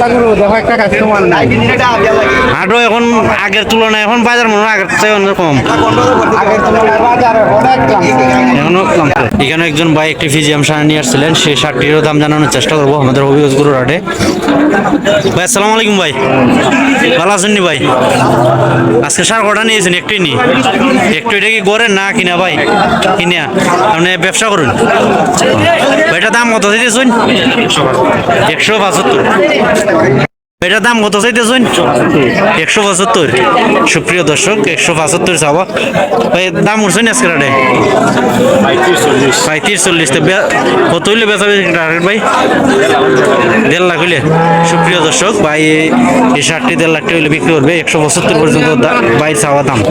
পাতলা দেখো একটা কাস্টমার নাই। হাটও এখন আগের তুলনায় এখন বাজার মনে হয় আগের থেকে অনেক কম। আগের তুলনায় বাজার অনেক এখনও কম এখানে একজন ভাই একটি ফিজিয়াম সার নিয়ে আসছিলেন সেই সারটিরও দাম জানানোর চেষ্টা করব আমাদের হবিগঞ্জ গুরুর হাটে। ভাই আসসালামু আলাইকুম ভাই। ভালো আছেন নি ভাই? আজকে সার কটা নিয়েছেন? একটুই নি। একটু এটা কি করেন না কিনা ভাই? কিনা? আপনি ব্যবসা করুন। ভাইটার দাম কত চাইতেছেন একশো পঁচাত্তর এটার দাম কত চাইতেছেন? একশো পঁচাত্তর। সুপ্রিয় দর্শক, একশো পঁচাত্তর চাওয়া। ভাই, দাম উঠছেন আজকে রাটে পঁয়ত্রিশ চল্লিশ কত হইলে বেচা ভাই? দেড় লাখ হইলে। সুপ্রিয় দর্শক, ভাই, এই- শার্টটি দেড় লাখ টাকা হইলে বিক্রি করবে। একশো পঁচাত্তর পর্যন্ত ভাই, চাওয়া দাম।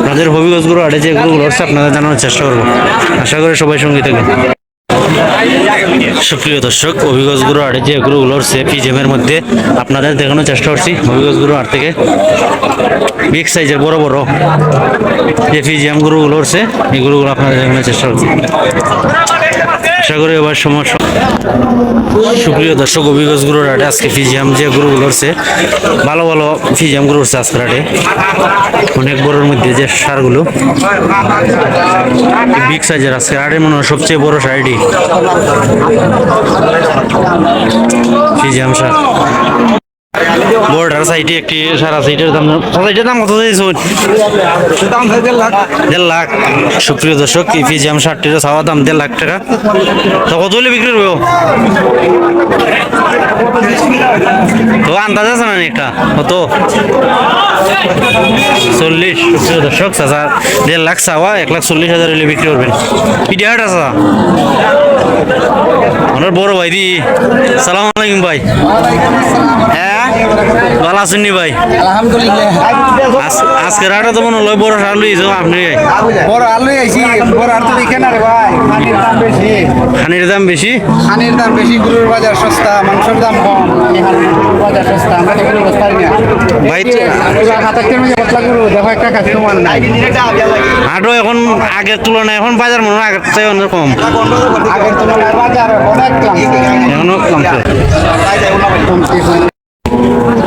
আপনাদের হবিগঞ্জগুলো আড়ে যে গ্রুপগুলো হচ্ছে আপনাদের জানানোর চেষ্টা করব। আশা করি সবাই সঙ্গে থাকবেন। সুপ্রিয় দর্শক অভিগজ গুরু আড়ে যে এগুলোর সেফি জেমের মধ্যে আপনাদের দেখানোর চেষ্টা করছি। অভিগজ গুরু আট থেকে বিগ সাইজের বড় বড় যে জেম গুরুগুলো সে, এই গুরুগুলো আপনাদের দেখানোর চেষ্টা করছি। আশা করি এবার সমস্যা সুপ্রিয় দর্শক অভিগজ গুরুর আটে আজকে ফিজিয়াম যে গুরু হচ্ছে ভালো ভালো ফিজিয়াম গুরু হচ্ছে আজকের রাটে অনেক বড়োর মধ্যে যে সারগুলো। বিগ সাইজের আজকে রাটে মনে হয় সবচেয়ে বড় সারটি। ফিজিয়াম সার। বর্ডার সাইডে একটি সারা সাইডের দাম সাইডের দাম কত চাইছো? দাম দেড় লাখ। দেড় লাখ সুপ্রিয় দর্শক, এই ফিজিয়াম শার্টটির চাওয়া দাম দেড় লাখ টাকা। তো কত হলে বিক্রি করব? তো আন্দাজ আছে না একটা কত? চল্লিশ। সুপ্রিয় দর্শক, চাচা, দেড় লাখ চাওয়া, এক লাখ চল্লিশ হাজার হলে বিক্রি করবেন। পিডি হাট আছে? আমার বড় ভাই দি। সালাম আলাইকুম ভাই। হ্যাঁ? ভালো আছেন নি ভাই? আলহামদুলিল্লাহ। আজ- আজকের হাটে তো মনে হয় বড় সার লইছো আপনি। বড় আলু আইছি বড় আর তো ভাই খানির দাম বেশি। খানির দাম বেশি? খানির দাম বেশি গরুর বাজার সস্তা মাংসের দাম কম। বাজার সস্তা আমরা তো বসতে না। ভাই হাতার মধ্যে পাতলা গরু দেখো একটা কাস্টমার নাই। হাটও এখন আগের তুলনায় এখন বাজার মনে হয় আগের থেকে অনেক কম। আগের তুলনায় বাজার অনেক এখনও কমছে।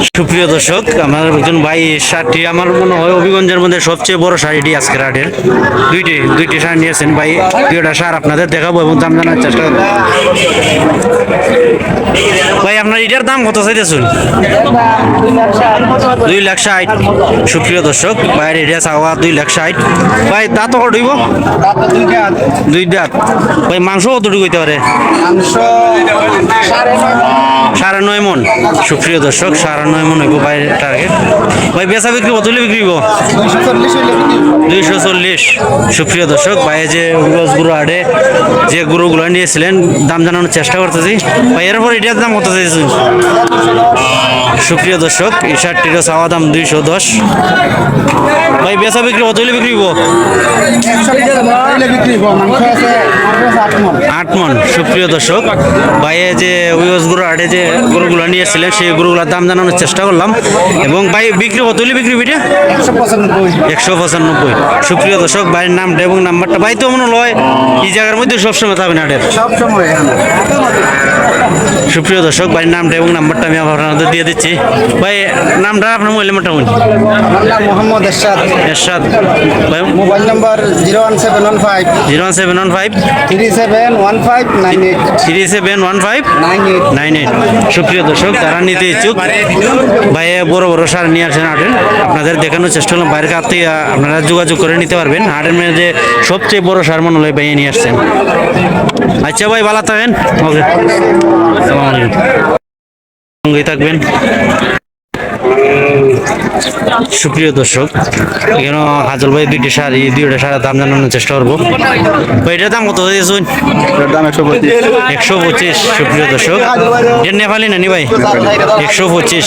সুপ্রিয় দর্শক আমার একজন ভাই শার্টটি আমার মনে হয় অভিগঞ্জের মধ্যে সবচেয়ে বড় শাড়িটি আজকের হাটের। দুইটি দুইটি শাড়ি নিয়েছেন ভাই। দুইটা সার আপনাদের দেখাবো এবং দাম জানার চেষ্টা করব। ভাই, আপনার এটার দাম কত চাইতেছুন? দুই লাখ ষাট। সুপ্রিয় দর্শক, ভাইয়ের এটা চাওয়া দুই লাখ ষাট। ভাই, দাঁত কত তো দুই দাঁত। ভাই, মাংস কতটুকু হইতে পারে? সাড়ে নয় মন। সুপ্রিয় দর্শক, সাড়ে নয় মন হইব বাইরের টার্গেট ভাই, বেচা বিক্রি কত বিক্রি। দুইশো চল্লিশ। সুপ্রিয় দর্শক, ভাই যে গুরু আড়ে যে গুরুগুলো নিয়েছিলেন, দাম জানানোর চেষ্টা করতেছি। ভাই, এরপর এটার দাম কত চাইছি সুপ্রিয় দর্শক এই শার্টটিরও চাওয়া দাম দুইশো দশ। ভাই, বেচা বিক্রি কত? হইলে বিক্রি আট মন, সুপ্রিয় দর্শক। ভাইয়ে যে উইস গুরু আটে যে গরুগুলো নিয়েছিলেন সেই গরুগুলোর দাম জানানোর চেষ্টা করলাম। এবং ভাই, বিক্রি কত? হলে বিক্রি বিটা একশো পঁচানব্বই। সুপ্রিয় দর্শক, ভাইয়ের নামটা এবং নাম্বারটা ভাই তো মনে হয় এই জায়গার মধ্যে সবসময় সব সময় সুপ্রিয় দর্শক ভাইয়ের নামটা এবং নাম্বারটা আমি আপনাদের দিয়ে দিচ্ছি। ভাই নামটা আপনার মোবাইল নাম্বারটা বলুন। আমার নাম মোহাম্মদ এরশাদ। এরশাদ। ভাই mobile number zero one seven one five. Zero one seven one five. Three seven one five nine eight. Three seven one five nine eight. Nine eight. সুপ্রিয় দর্শক তারা নিতে ইচ্ছুক ভাই বড় বড় সার নিয়ে আসেন হাটের আপনাদের দেখানোর চেষ্টা করলাম। বাইরের কাছ থেকে আপনারা যোগাযোগ করে নিতে পারবেন। হাটের মধ্যে সবচেয়ে বড় সার মনে হয় ভাই নিয়ে আসছেন। আচ্ছা ভাই ভালো থাকেন। ওকে। আসসালামু আলাইকুম। সঙ্গেই থাকবেন সুপ্রিয় দর্শক এখানে হাজল ভাই দুইটি শাড়ি দুইটা শাড়ির দাম জানানোর চেষ্টা করব। এটার দাম কত দিয়েছেন দাম একশো পঁচিশ। একশো পঁচিশ সুপ্রিয় দর্শক। এর নেপালি নানি ভাই? একশো পঁচিশ।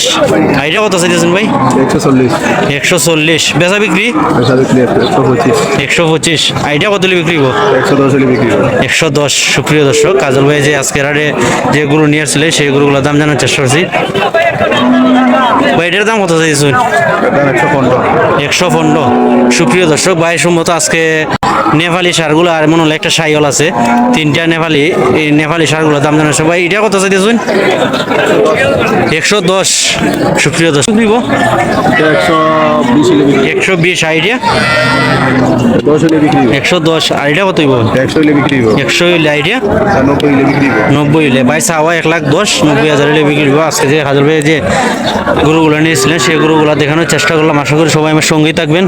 আইটা কত চাইতেছেন ভাই? একশো চল্লিশ। একশো চল্লিশ। বেচা বিক্রি? একশো পঁচিশ। পঁচিশ। কত বিক্রি হব একশো দশ বিক্রি একশো দশ। সুপ্রিয় দর্শক কাজল ভাই যে আজকের হাটে যে গরু নিয়ে আসছিলে সেই গরুগুলোর দাম জানার চেষ্টা করছি। এটার দাম কত চাইছেন? একশো পনেরো। সুপ্রিয় দর্শক ভাই সম্মত আজকে নেপালি সারগুলো আর মনে হলো একটা সাইল আছে তিনটা নেপালি এই নেপালি সারগুলোর দাম জানাচ্ছে। ভাই এটা কত চাইতেছেন? একশো দশ। সুপ্রিয় দর্শক দিব? একশো বিশ আইডিয়া। একশো দশ আর এটা কত দিব? একশো হইলে আইডিয়া? নব্বই বিক্রি নব্বই হইলে। ভাই এক লাখ দশ নব্বই হাজার বিক্রি আজকে যে হাজার ভাই যে গরুগুলো নিয়েছিলেন সেই গরুগুলো দেখানোর চেষ্টা করলাম। আশা করি সবাই আমার সঙ্গেই থাকবেন।